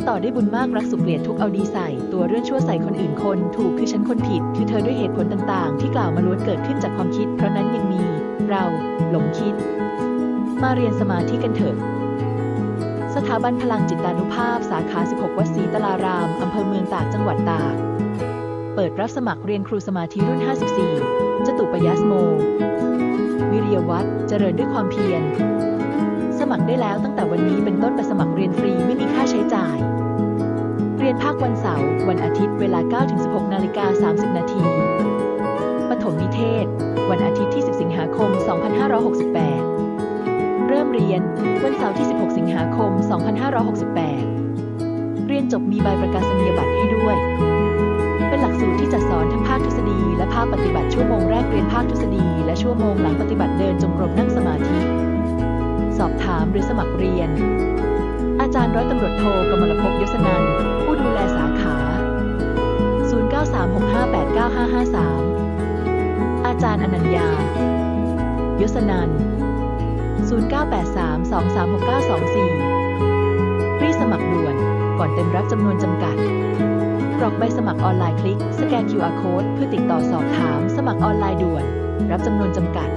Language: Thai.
านต่อได้บุญมากรักสุขเกลียดทุกเอาดีใส่ ตัวเรื่องชั่วใส่คนอื่นคน ถูกคือฉันคนผิด คือเธอด้วยเหตุผลต่างๆ ที่กล่าวมาล้วนเกิดขึ้นจากความคิด เพราะนั้นยังมี เราหลงคิด มาเรียนสมาธิกันเถอะสถาบันพลังจิตานุภาพสาขา 16 วัดศรีตลาราม อำเภอเมืองตาก จังหวัดตาก เปิดรับสมัครเรียนครูสมาธิรุ่น 54 จตุปยัสโม วิริยวัตรเจริญด้วยความเพียร สมัครได้แล้วตั้งแต่วันนี้เป็นต้นไปสมัคร รียนภาควันเสาร์ วันอาทิตย์เวลา 9-16 นาฬิกา 30 นาทีปฐมนิเทศ วันอาทิตย์ที่ 10 สิงหาคม 2568 เริ่มเรียน วันเสาร์ที่ 16 สิงหาคม 2568 เรียนจบมีใบประกาศนียบัตรให้ด้วย เป็นหลักสูตรที่จะสอนทั้งภาคทฤษฎีและภาคปฏิบัติชั่วโมงแรกเรียนภาคทฤษฎีและชั่วโมงหลังปฏิบัติเดินจงกรมนั่งสมาธิ สอบถามหรือสมัครเรียน อาจารย์ร้อยตำรวจโทกมลภพยศนันผู้ดูแลสาขา 0936589553 อาจารย์อนัญญายศนัน0983236924 รีสมัครด่วนก่อนเต็มรับจำนวนจำกัด กรอกใบสมัครออนไลน์คลิก สแกน QR Code เพื่อติดต่อสอบถาม สมัครออนไลน์ด่วน รับจำนวนจำกัด